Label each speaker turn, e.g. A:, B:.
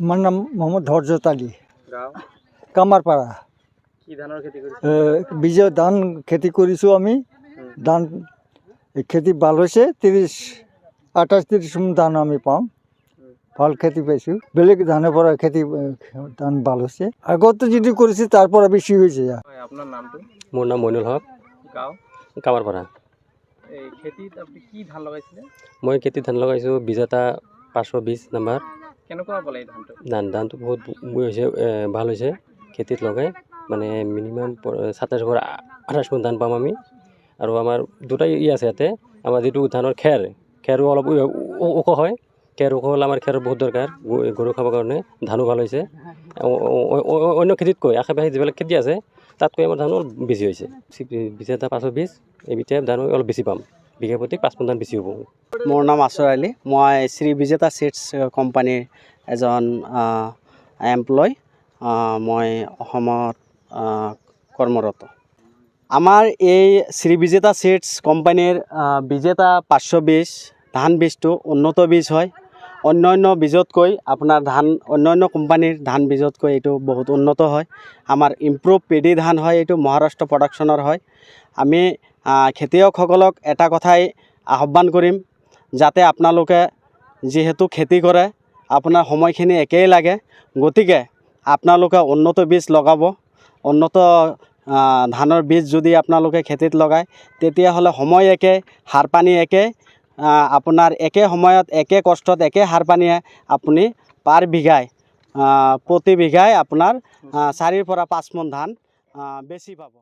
A: আমার নাম মোহাম্মদ হরজত আলী। কামারপাড়া।
B: খেতি
A: বীজৰ ধান খেতি কৰিছোঁ আমি। ধান এই খেতি ভালো হৈছে ত্ৰিছ আঠাইছ ত্ৰিছ মোন ধান আমি পাম। ভালো খেতি পাইছোঁ। বেলেগ ধানৰ পৰা খেতি ধান ভালো হৈছে। আগতো যিটো কৰিছে তাৰ পৰা বেছি হৈছে।
C: মোৰ নাম মইনুল হক। কামাৰপাৰা
B: খেতিত কি ধান লগাইছিলে?
C: মই খেতিত ধান লগাইছোঁ বিজেতা পাঁচশো বিছ নাম্বাৰ।
B: কেনেকুৱা এই ধানটো?
C: ধান ধানটো বহুত হৈছে ভাল হৈছে খেতিত লগাই মানে মিনিমাম সাতাইছ পৰা আঠাইছ মোন ধান পাম আমি। আৰু আমাৰ দুটাই ই আছে ইয়াতে আমাৰ যিটো ধানৰ খেৰ খেৰো অলপ ওখ হয় খেৰ ওখ হ'লে আমাৰ খেৰৰ বহুত দৰকাৰ গৰু খাবৰ কাৰণে ধানো ভাল হৈছে। অন্য খেতিতকৈ আশে পাশে যিবিলাক খেতি আছে তাতকৈ আমাৰ ধানো অলপ বেছি হৈছে। বিজেতা পাঁচশ বিছ এইবিধে ধান অলপ বেছি পাম বিঘা প্ৰতি পাঁচ মোন ধান বেছি হ'ব।
D: মোৰ নাম আছৰ আলী। মই শ্ৰী বিজেতা চিটছ কোম্পানীৰ এজন এমপ্লয়। মই অসমত কৰ্মৰত। আমাৰ এই শ্ৰী বিজেতা চিটছ কোম্পানীৰ বিজেতা পাঁচশো বীজ ধান বীজটো উন্নত বীজ হয়। অন্য অন্য বীজতকৈ আপোনাৰ ধান অন্য অন্য কোম্পানীৰ ধান বীজতকৈ এইটো বহুত উন্নত হয়। আমাৰ ইম্প্ৰুভ পেডি ধান হয়, এইটো মহাৰাষ্ট্ৰ প্ৰডাকশ্যনৰ হয়। আমি খেতিয়কসকলক এটা কথাই আহ্বান কৰিম যাতে আপোনালোকে যিহেতু খেতি কৰে, আপোনাৰ সময়খিনি একেই লাগে। গতিকে আপোনালোকে উন্নত বীজ লগাব। উন্নত ধানৰ বীজ যদি আপোনালোকে খেতিত লগায়, তেতিয়াহ'লে সময় একে, সাৰ পানী একে আপোনাৰ একে সময়ত, একে কষ্টত, একে সাৰ পানীয়ে আপুনি পাৰ বিঘাই প্ৰতি বিঘাই আপোনাৰ চাৰিৰ পৰা পাঁচ ধান বেছি পাব।